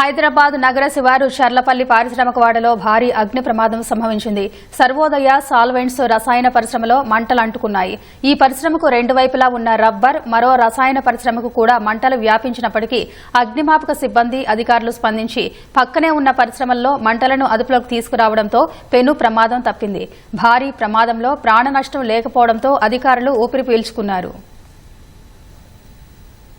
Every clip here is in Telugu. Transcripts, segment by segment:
హైదరాబాద్ నగర శివారు చర్లపల్లి పారిశ్రామికవాడలో భారీ అగ్ని ప్రమాదం సంభవించింది. సర్వోదయ సాల్వెంట్స్ రసాయన పరిశ్రమలో మంటలు అంటుకున్నాయి. ఈ పరిశ్రమకు రెండు వైపులా ఉన్న రబ్బర్ మరో రసాయన పరిశ్రమకు కూడా మంటలు వ్యాపించినప్పటికీ అగ్నిమాపక సిబ్బంది అధికారులు స్పందించి పక్కనే ఉన్న పరిశ్రమల్లో మంటలను అదుపులోకి తీసుకురావడంతో పెను ప్రమాదం తప్పింది. భారీ ప్రమాదంలో ప్రాణ నష్టం లేకపోవడంతో అధికారులు ఊపిరి పీల్చుకున్నారు.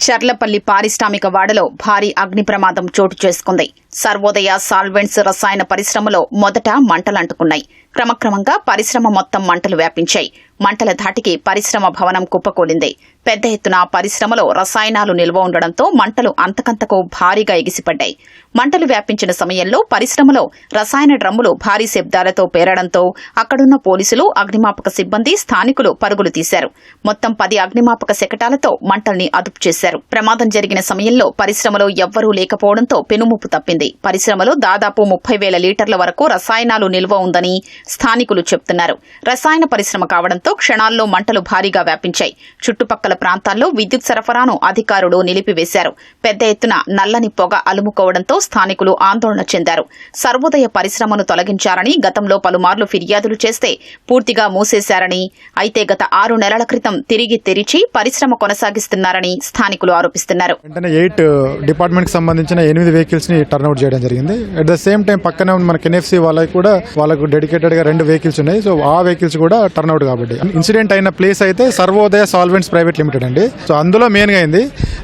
చర్లపల్లి పారిశ్రామిక వాడలో భారీ అగ్ని ప్రమాదం చోటు చేసుకుంది. సర్వోదయ సాల్వెంట్స్ రసాయన పరిశ్రమలో మొదట మంటలంటుకున్నాయి. క్రమక్రమంగా పరిశ్రమ మొత్తం మంటలు వ్యాపించాయి. మంటల ధాటికి పరిశ్రమ భవనం కుప్పకూలింది. పెద్ద ఎత్తున పరిశ్రమలో రసాయనాలు నిల్వ ఉండడంతో మంటలు అంతకంతకు భారీగా ఎగిసిపడ్డాయి. మంటలు వ్యాపించిన సమయంలో పరిశ్రమలో రసాయన డ్రమ్ములు భారీ శబ్దాలతో పేరడంతో అక్కడున్న పోలీసులు అగ్నిమాపక సిబ్బంది స్థానికులు పరుగులు తీశారు. మొత్తం పది అగ్నిమాపక శకటాలతో మంటల్ని అదుపు చేశారు. ప్రమాదం జరిగిన సమయంలో పరిశ్రమలో ఎవ్వరూ లేకపోవడంతో పెనుముప్పు తప్పింది. పరిశ్రమలో దాదాపు ముప్పై వేల లీటర్ల వరకు రసాయనాలు నిల్వ ఉందని స్థానికులు చెబుతున్నారు రసాయన పరిశ్రమ కావడంతో క్షణాల్లో మంటలు భారీగా వ్యాపించాయి. చుట్టుపక్కల ప్రాంతాల్లో విద్యుత్ సరఫరాను అధికారులు నిలిపివేశారు. పెద్ద ఎత్తున నల్లని పొగ అలుముకోవడంతో స్థానికులు ఆందోళన చెందారు. సర్వోదయ పరిశ్రమను తొలగించారని గతంలో పలుమార్లు ఫిర్యాదులు చేస్తే పూర్తిగా మూసేశారని అయితే గత ఆరు నెలల క్రితం తిరిగి తెరిచి పరిశ్రమ కొనసాగిస్తున్నారని స్థానికులు ఆరోపిస్తున్నారు. ఎయిట్ డిపార్ట్మెంట్కి సంబంధించిన ఎనిమిది వెహికల్స్ని టర్న్అవుట్ చేయడం జరిగింది. అట్ ద సేమ్ టైం పక్కనే ఉన్న మన ఎన్ఎఫ్సి వాళ్ళకి కూడా వాళ్ళకు డెడికేటెడ్గా రెండు వెహికల్స్ ఉన్నాయి. సో ఆ వెహికల్స్ కూడా టర్న్ అవుట్ కాబట్టి. ఇన్సిడెంట్ అయిన ప్లేస్ అయితే సర్వోదయ సాల్వెంట్స్ ప్రైవేట్ లిమిటెడ్ అండి. సో అందులో మెయిన్గా అయింది.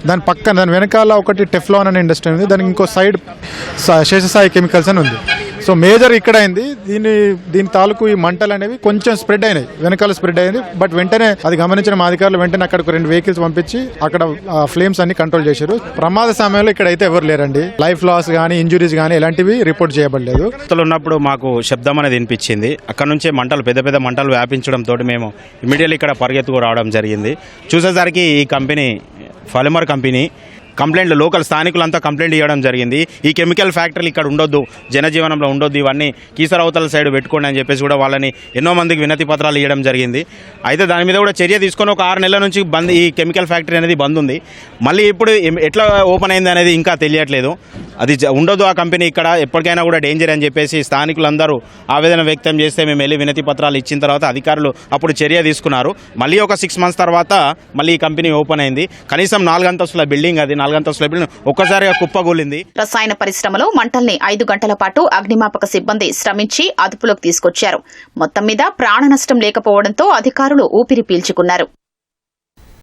దాని పక్కన దాని వెనకాల ఒకటి టెఫ్లాన్ అనే ఇండస్ట్రీ ఉంది. దానికి ఇంకో సైడ్ శేషసాయి కెమికల్స్ అని ఉంది. సో మేజర్ ఇక్కడ అయింది. దీని దీని తాలూకు ఈ మంటలు అనేవి కొంచెం స్ప్రెడ్ అయినాయి. వెనకాల స్ప్రెడ్ అయింది. బట్ వెంటనే అది గమనించిన మా అధికారులు వెంటనే అక్కడికి రెండు వెహికల్స్ పంపించి అక్కడ ఫ్లేమ్స్ అన్ని కంట్రోల్ చేశారు. ప్రమాద సమయంలో ఇక్కడ అయితే ఎవరు లేరండి. లైఫ్ లాస్ కానీ ఇంజురీస్ కానీ ఇలాంటివి రిపోర్ట్ చేయబడలేదు. ఉన్నప్పుడు మాకు శబ్దం అనేది వినిపించింది. అక్కడ నుంచే మంటలు పెద్ద పెద్ద మంటలు వ్యాపించడంతో మేము ఇమీడియట్లీ ఇక్కడ పరిగెత్తుకు రావడం జరిగింది. చూసేసరికి ఈ కంపెనీ ఫలిమర్ కంపెనీ కంప్లైంట్లు లోకల్ స్థానికులంతా కంప్లైంట్ ఇవ్వడం జరిగింది. ఈ కెమికల్ ఫ్యాక్టరీలు ఇక్కడ ఉండొద్దు జనజీవనంలో ఉండొద్దు ఇవన్నీ కీసర అవతల సైడ్ పెట్టుకోండి అని చెప్పేసి కూడా వాళ్ళని ఎన్నో మందికి వినతి పత్రాలు ఇవ్వడం జరిగింది. అయితే దాని మీద కూడా చర్య తీసుకొని ఒక ఆరు నెలల నుంచి బంద్ ఈ కెమికల్ ఫ్యాక్టరీ అనేది బంద్ ఉంది. మళ్ళీ ఇప్పుడు ఎట్లా ఓపెన్ అయింది అనేది ఇంకా తెలియట్లేదు. అది ఉండదు ఆ కంపెనీ ఇక్కడ ఎప్పటికైనా కూడా డేంజర్ అని చెప్పేసి స్థానికులందరూ ఆవేదన వ్యక్తం చేస్తే మేము వెళ్ళి వినతి పత్రాలు ఇచ్చిన తర్వాత అధికారులు అప్పుడు చర్య తీసుకున్నారు. మళ్ళీ ఒక సిక్స్ మంత్స్ తర్వాత మళ్ళీ ఈ కంపెనీ ఓపెన్ అయింది. కనీసం నాలుగు అంతస్తుల బిల్డింగ్ అది నాలుగంతస్తుల బిల్డింగ్ ఒక్కసారిగా కుప్పగూలింది. రసాయన పరిశ్రమలో మంటల్ని ఐదు గంటల పాటు అగ్నిమాపక సిబ్బంది శ్రమించి అదుపులోకి తీసుకొచ్చారు. మొత్తం మీద ప్రాణ నష్టం లేకపోవడంతో అధికారులు ఊపిరి పీల్చుకున్నారు.